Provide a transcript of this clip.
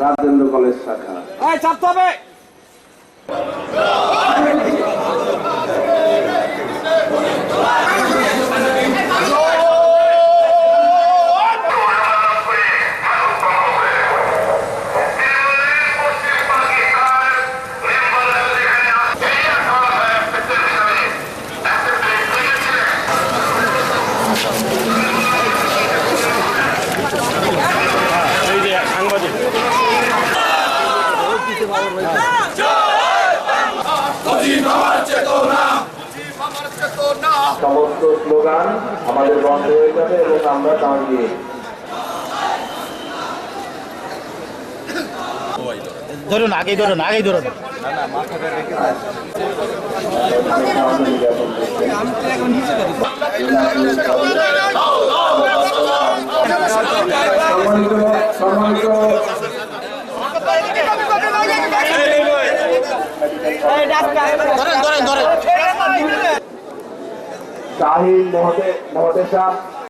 Rajendra college শাখা। চাপতে হবে। সমস্ত স্লোগান আমাদের বন্ধ হয়ে যাবে এবং আমরা দাঁড়িয়ে ধরুন আগেই ধরুন আগেই ধরুন। সম্মানিত সম্মানিত ধরেন ধরেন ধরেন। শাহিন মহতে মহতেশা